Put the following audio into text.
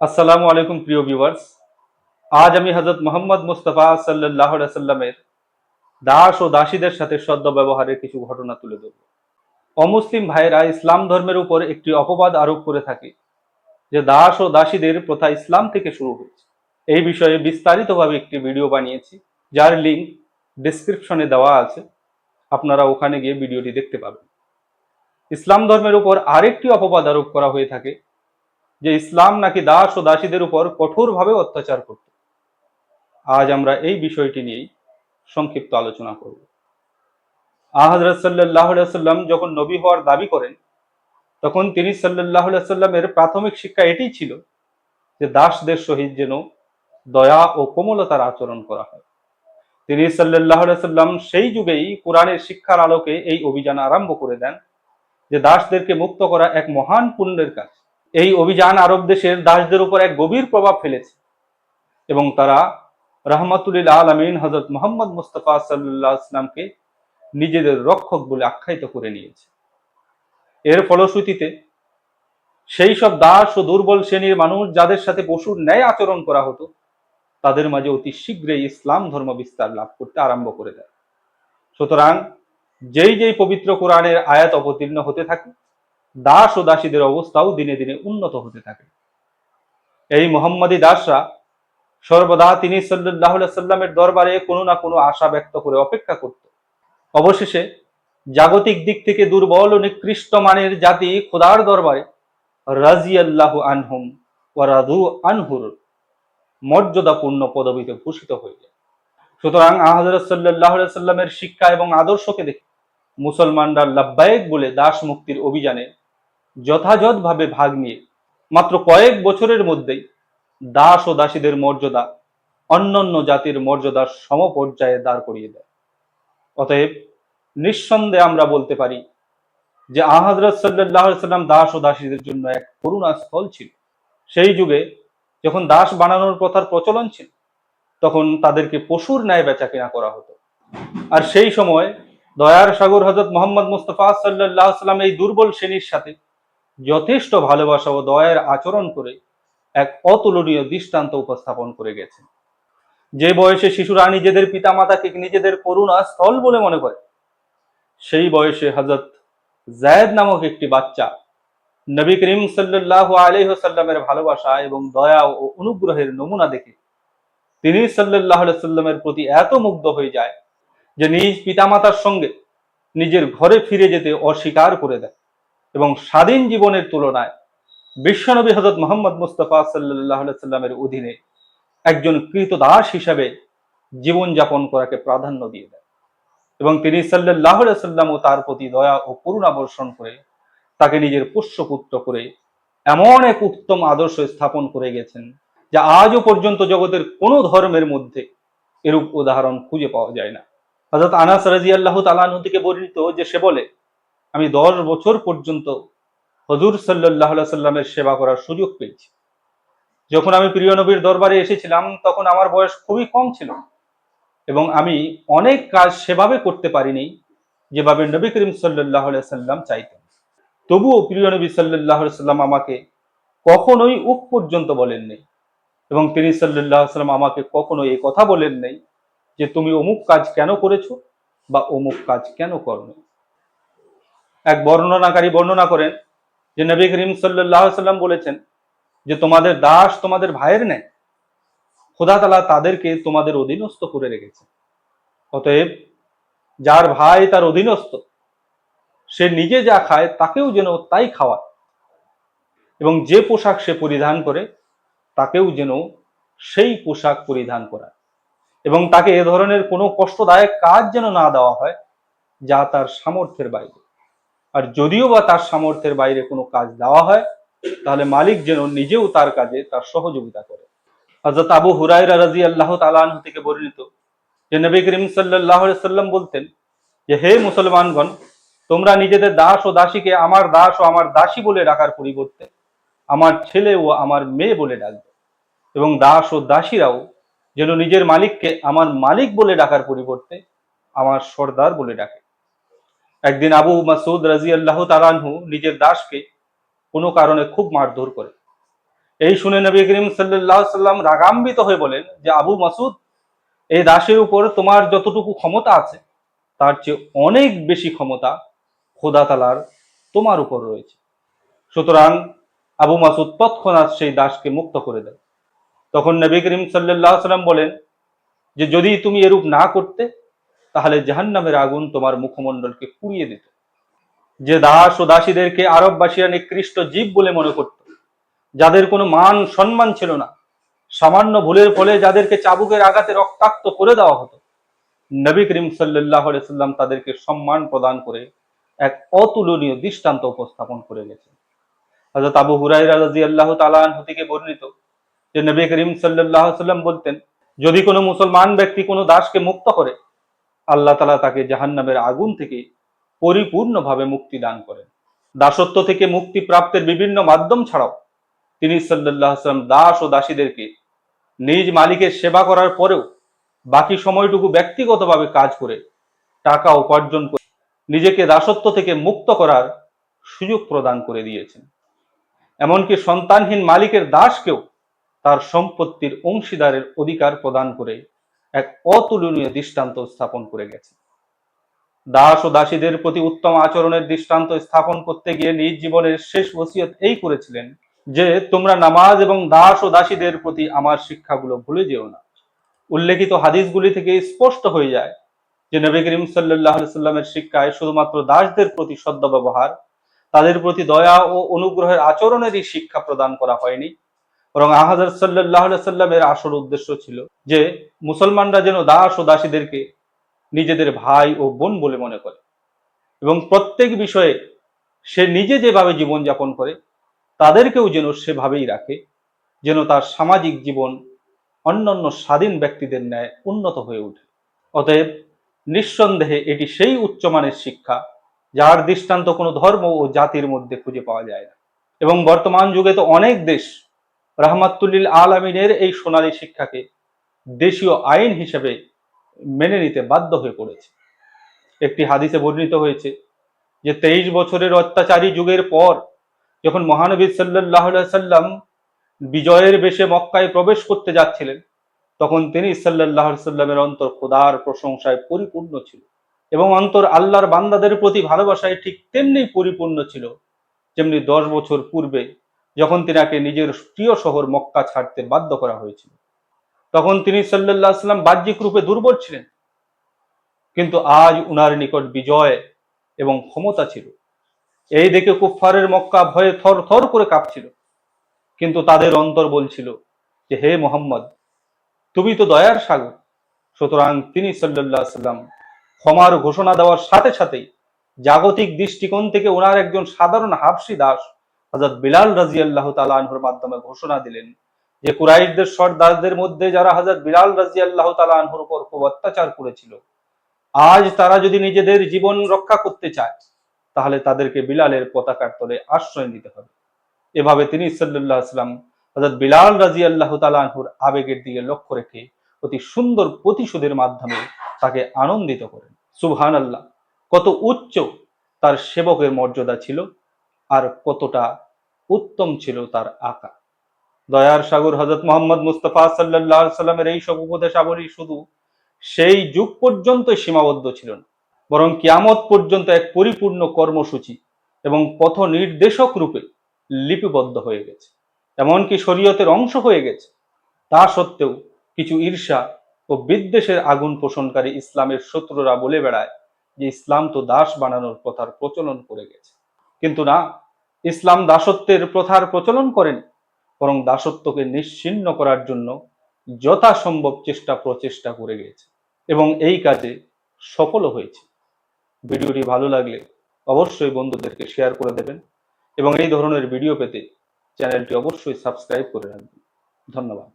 আসসালামু আলাইকুম প্রিয় ভিউয়ার্স আজ আমি হজরত মোহাম্মদ মুস্তফা সাল্লাহ সাল্লামের দাস ও দাসীদের সাথে সদ্য ব্যবহারের কিছু ঘটনা তুলে ধরব। অমুসলিম ভাইরা ইসলাম ধর্মের উপর একটি অপবাদ আরোপ করে থাকে যে দাস ও দাসীদের প্রথা ইসলাম থেকে শুরু হয়েছে। এই বিষয়ে বিস্তারিতভাবে একটি ভিডিও বানিয়েছি, যার লিঙ্ক ডিসক্রিপশনে দেওয়া আছে। আপনারা ওখানে গিয়ে ভিডিওটি দেখতে পাবেন। ইসলাম ধর্মের উপর আরেকটি অপবাদ আরোপ করা হয়ে থাকে যে ইসলাম নাকি দাস ও দাসীদের উপর কঠোরভাবে অত্যাচার করত। আজ আমরা এই বিষয়টি নিয়েই সংক্ষিপ্ত আলোচনা করব। আহজরত সাল্লাহ সাল্লাম যখন নবী হওয়ার দাবি করেন, তখন তিনি সাল্লাহ সাল্লামের প্রাথমিক শিক্ষা এটি ছিল যে দাসদের সহিত যেন দয়া ও কোমলতার আচরণ করা হয়। তিনি সাল্লাহ সাল্লাম সেই যুগেই কোরআনের শিক্ষার আলোকে এই অভিযান আরম্ভ করে দেন যে দাসদেরকে মুক্ত করা এক মহান পুণ্যের কাজ। এই অভিযান আরব দেশের দাসদের উপর এক গভীর প্রভাব ফেলেছে এবং তারা রহমতুল্লিল আলমিন হজরত মোহাম্মদ মুস্তফা সাল্লাহ ইসলামকে নিজেদের রক্ষক বলে আখ্যায়িত করে নিয়েছে। এর ফলশ্রুতিতে সেই সব দাস ও দুর্বল শ্রেণির মানুষ যাদের সাথে পশুর ন্যায় আচরণ করা হতো, তাদের মাঝে অতি শীঘ্রই ইসলাম ধর্ম বিস্তার লাভ করতে আরম্ভ করে দেয়। সুতরাং যেই যেই পবিত্র কোরআনের আয়াত অবতীর্ণ হতে থাকে দাস ও দাসীদের অবস্থাও দিনে দিনে উন্নত হতে থাকে। এই মোহাম্মদী দাসরা সর্বদা তিনি সাল্লাহ সাল্লামের দরবারে কোনো না কোনো আশা ব্যক্ত করে অপেক্ষা করত। অবশেষে জাগতিক দিক থেকে দুর্বল ও নিকৃষ্ট মানের জাতি খোদার দরবারে রাজি আল্লাহ আনহুম ও রাধু আনহুর মর্যাদাপূর্ণ পদবিতে ভূষিত হয়ে যায় সুতরাং আহজরত সাল্লাহ সাল্লামের শিক্ষা এবং আদর্শকে দেখে মুসলমানরা লাব্বায়েক বলে দাস মুক্তির অভিযানে যথাযথভাবে ভাগ নিয়ে মাত্র কয়েক বছরের মধ্যেই দাস ও দাসীদের মর্যাদা, অন্যান্য জাতির মর্যাদার সমপর্যায়ে দাঁড় করিয়ে দেয়। অতএব নিঃসন্দেহে আমরা বলতে পারি যে আহাজরত সাল্লাহ সাল্লাম দাস ও দাসীদের জন্য এক করুণা স্থল ছিল। সেই যুগে যখন দাস বানানোর প্রথার প্রচলন ছিল, তখন তাদেরকে পশুর ন্যায় বেচা কেনা করা হতো। আর সেই সময় দয়ার সাগর হজরত মোহাম্মদ মুস্তফা সাল্লাহ সাল্লাম এই দুর্বল শ্রেণির সাথে যথেষ্ট ভালোবাসা ও দয়ের আচরণ করে এক অতুলনীয় দৃষ্টান্ত উপস্থাপন করে গেছেন। যে বয়সে শিশুরা নিজেদের পিতামাতাকে নিজেদের করুণা স্থল বলে মনে করে, সেই বয়সে হজরত জায়দ নামক একটি বাচ্চা নবী করিম সাল্লাহ আলহ্লামের ভালোবাসা এবং দয়া ও অনুগ্রহের নমুনা দেখে তিনি সাল্লাহ সাল্লামের প্রতি এত মুগ্ধ হয়ে যায় যে নিজ পিতামাতার সঙ্গে নিজের ঘরে ফিরে যেতে অস্বীকার করে দেয় এবং স্বাধীন জীবনের তুলনায় বিশ্বনবী হজরত মোহাম্মদ মুস্তফা সাল্লাহ সাল্লামের অধীনে একজন কৃতদাস হিসাবে জীবনযাপন করাকে প্রাধান্য দিয়ে দেয় এবং তিনি সাল্লাহ সাল্লামও তার প্রতি দয়া ও করুণা বর্ষণ করে তাকে নিজের পুষ্যপুত্র করে এমন এক উত্তম আদর্শ স্থাপন করে গেছেন যা আজও পর্যন্ত জগতের কোনো ধর্মের মধ্যে এরূপ উদাহরণ খুঁজে পাওয়া যায় না। হজরত আনাস রাজি আল্লাহ তালানহ থেকে বর্ণিত যে সে বলে আমি দশ বছর পর্যন্ত হজুর সাল্লাহ সাল্লামের সেবা করার সুযোগ পেয়েছি। যখন আমি প্রিয় নবীর দরবারে এসেছিলাম, তখন আমার বয়স খুবই কম ছিল এবং আমি অনেক কাজ সেভাবে করতে পারিনি যেভাবে নবী করিম সাল্লাহ সাল্লাম চাইতেন। তবুও প্রিয় নবী সাল্লাহ সাল্লাম আমাকে কখনোই উপ পর্যন্ত বলেননি এবং তিনি সাল্লাহ সাল্লাম আমাকে কখনো এই কথা বলেন নেই যে, তুমি অমুক কাজ কেন করেছ বা অমুক কাজ কেন করনি? এক বর্ণনাকারী বর্ণনা করেন যে নবী করিম সাল্লাহ সাল্লাম বলেছেন যে তোমাদের দাস তোমাদের ভাইয়ের নেয় খোদা তালা তাদেরকে তোমাদের অধীনস্থ করে রেখেছে। অতএব যার ভাই তার অধীনস্থ, সে নিজে যা খায় তাকেও যেন তাই খাওয়ায় এবং যে পোশাক সে পরিধান করে তাকেও যেন সেই পোশাক পরিধান করায় এবং তাকে এ ধরনের কোনো কষ্টদায়ক কাজ যেন না দেওয়া হয় যা তার সামর্থ্যের বাইরে। আর যদিও বা তার সামর্থ্যের বাইরে কোনো কাজ দেওয়া হয়, তাহলে মালিক যেন নিজেও তার কাজে তার সহযোগিতা করে। হজরত আবু হুরাইরা রাজি আল্লাহ তালাহ থেকে বর্ণিত যে নবী করিম সাল্লাহ সাল্লাম বলতেন যে, হে মুসলমানগণ, তোমরা নিজেদের দাস ও দাসীকে আমার দাস ও আমার দাসী বলে ডাকার পরিবর্তে আমার ছেলে ও আমার মেয়ে বলে ডাকবে এবং দাস ও দাসীরাও যেন নিজের মালিককে আমার মালিক বলে ডাকার পরিবর্তে আমার সর্দার বলে ডাকে। একদিন আবু মাসুদ রাজি আল্লাহ তালানহু নিজের দাসকে কোনো কারণে খুব মারধর করে। এই শুনে নবী করিম সাল্লাহ সাল্লাম রাগাম্বিত হয়ে বলেন যে, আবু মাসুদ এই দাসের উপর তোমার যতটুকু ক্ষমতা আছে, তার চেয়ে অনেক বেশি ক্ষমতা খোদা তালার তোমার উপর রয়েছে। সুতরাং আবু মাসুদ তৎক্ষণাৎ সেই দাসকে মুক্ত করে দেয় তখন নবী করিম সাল্লাহ সাল্লাম বলেন যে, যদি তুমি এরূপ না করতে তাহলে জাহান্নামের আগুন তোমার মুখমণ্ডলকে পুড়িয়ে দিত। যে দাস ও দাসীদেরকে আরববাসীরা নিকৃষ্ট জীব বলে মনে করত, যাদের কোনো মান সম্মান ছিল না, সামান্য ভুলের ফলে যাদেরকে চাবুকের আঘাতে রক্তাক্ত করে দেওয়া হতো, নবী করিম সাল্লাহ সাল্লাম তাদেরকে সম্মান প্রদান করে এক অতুলনীয় দৃষ্টান্ত উপস্থাপন করে গেছেন হজরত আবু হুরাই রাজি আল্লাহ তালান থেকে বর্ণিত যে নবী করিম সাল্লাহ সাল্লাম বলতেন, যদি কোনো মুসলমান ব্যক্তি কোনো দাসকে মুক্ত করে আল্লাহ তালা তাকে জাহান্নামের আগুন থেকে পরিপূর্ণভাবে মুক্তি দান করেন। দাসত্ব থেকে মুক্তি প্রাপ্তের বিভিন্ন মাধ্যম ছাড়াও তিনি সাল্লাহ সাল্লাম দাস ও দাসীদেরকে নিজ মালিকের সেবা করার পরেও বাকি সময়টুকু ব্যক্তিগতভাবে কাজ করে টাকা উপার্জন করে নিজেকে দাসত্ব থেকে মুক্ত করার সুযোগ প্রদান করে দিয়েছেন। এমনকি সন্তানহীন মালিকের দাসকেও তার সম্পত্তির অংশীদারের অধিকার প্রদান করে এক অতুলনীয় দৃষ্টান্ত স্থাপন করে গেছে। দাস ও দাসীদের প্রতি উত্তম আচরণের দৃষ্টান্ত স্থাপন করতে গিয়ে নিজ জীবনের শেষ ওসিয়ত এই করেছিলেন যে, তোমরা নামাজ এবং দাস ও দাসীদের প্রতি আমার শিক্ষাগুলো ভুলে যেও না। উল্লেখিত হাদিসগুলি থেকে স্পষ্ট হয়ে যায় যে, নবী করিম সাল্লাহ সাল্লামের শিক্ষায় শুধুমাত্র দাসদের প্রতি সদ্য ব্যবহার তাদের প্রতি দয়া ও অনুগ্রহের আচরণেরই শিক্ষা প্রদান করা হয়নি। বরং আহাজার সাল্লাহ সাল্লামের আসল উদ্দেশ্য ছিল যে মুসলমানরা যেন দাস ও দাসীদেরকে নিজেদের ভাই ও বোন বলে মনে করে। এবং প্রত্যেক বিষয়ে সে নিজে যেভাবে জীবনযাপন করে, তাদেরকেও যেন সেভাবেই রাখে, যেন তার সামাজিক জীবন অন্যান্য স্বাধীন ব্যক্তিদের ন্যায় উন্নত হয়ে ওঠে। অতএব নিঃসন্দেহে এটি সেই উচ্চমানের শিক্ষা যার দৃষ্টান্ত কোনো ধর্ম ও জাতির মধ্যে খুঁজে পাওয়া যায় না। এবং বর্তমান যুগে তো অনেক দেশ রহমাতুল্লিল আলমিনের এই সোনালী শিক্ষাকে দেশীয় আইন হিসেবে মেনে নিতে বাধ্য হয়ে পড়েছে। একটি হাদিসে বর্ণিত হয়েছে যে, তেইশ বছরের অত্যাচারী যুগের পর যখন মহানবী সাল্লাহ সাল্লাম বিজয়ের বেশে মক্কায় প্রবেশ করতে যাচ্ছিলেন, তখন তিনি সাল্লাহ সাল্লামের অন্তর খোদার প্রশংসায় পরিপূর্ণ ছিল এবং অন্তর আল্লাহর বান্দাদের প্রতি ভালোবাসায় ঠিক তেমনি পরিপূর্ণ ছিল যেমনি দশ বছর পূর্বে যখন তিনাকে নিজের প্রিয় শহর মক্কা ছাড়তে বাধ্য করা হয়েছিল, তখন তিনি সাল্লাহ সাল্লাম বাহ্যিক রূপে দুর্বল ছিলেন। কিন্তু আজ উনার নিকট বিজয় এবং ক্ষমতা ছিল। এই দেখে কুফফারের মক্কা ভয়ে থর থর করে কাঁপছিল। কিন্তু তাদের অন্তর বলছিল যে, হে মোহাম্মদ, তুমি তো দয়ার সাগর। সুতরাং তিনি সাল্লাহ সাল্লাম ক্ষমার ঘোষণা দেওয়ার সাথে সাথেই জাগতিক দৃষ্টিকোণ থেকে ওনার একজন সাধারণ হাফসি দাস হজরত বিলাল রাজি আল্লাহ তালাহুর মাধ্যমে ঘোষণা দিলেন যে কুরাইশদের সর্দারদের মধ্যে যারা হজরত বিলাল রাজি আল্লাহ তালাহুর উপর খুব অত্যাচার করেছিল, আজ তারা যদি নিজেদের জীবন রক্ষা করতে চায়, তাহলে তাদেরকে বিলালের পতাকার তলে আশ্রয় নিতে হবে। এভাবে তিনি সাল্লাহ আসলাম হজরত বিলাল রাজি আল্লাহ তালাহুর আবেগের দিকে লক্ষ্য রেখে অতি সুন্দর প্রতিশোধের মাধ্যমে তাকে আনন্দিত করেন। সুবহান আল্লাহ কত উচ্চ তার সেবকের মর্যাদা ছিল। আর কতটা উত্তম ছিল তার আকা দয়ার সাগর হজরত মোহাম্মদ মুস্তফা সাল্লাহ সাল্লামের এই সব উপদেশাবলী শুধু সেই যুগ পর্যন্ত সীমাবদ্ধ ছিল না, বরং কিয়ামত পর্যন্ত এক পরিপূর্ণ কর্মসূচি এবং পথ নির্দেশক রূপে লিপিবদ্ধ হয়ে গেছে। এমনকি শরীয়তের অংশ হয়ে গেছে। তা সত্ত্বেও কিছু ঈর্ষা ও বিদ্বেষের আগুন পোষণকারী ইসলামের শত্রুরা বলে বেড়ায় যে ইসলাম তো দাস বানানোর প্রথার প্রচলন করে গেছে। কিন্তু না, ইসলাম দাসত্বের প্রথার প্রচলন করেন, বরং দাসত্বকে নিশ্চিন্ন করার জন্য যথাসম্ভব চেষ্টা প্রচেষ্টা করে গেছে এবং এই কাজে সফলও হয়েছে। ভিডিওটি ভালো লাগলে অবশ্যই বন্ধুদেরকে শেয়ার করে দেবেন এবং এই ধরনের ভিডিও পেতে চ্যানেলটি অবশ্যই সাবস্ক্রাইব করে রাখবেন। ধন্যবাদ।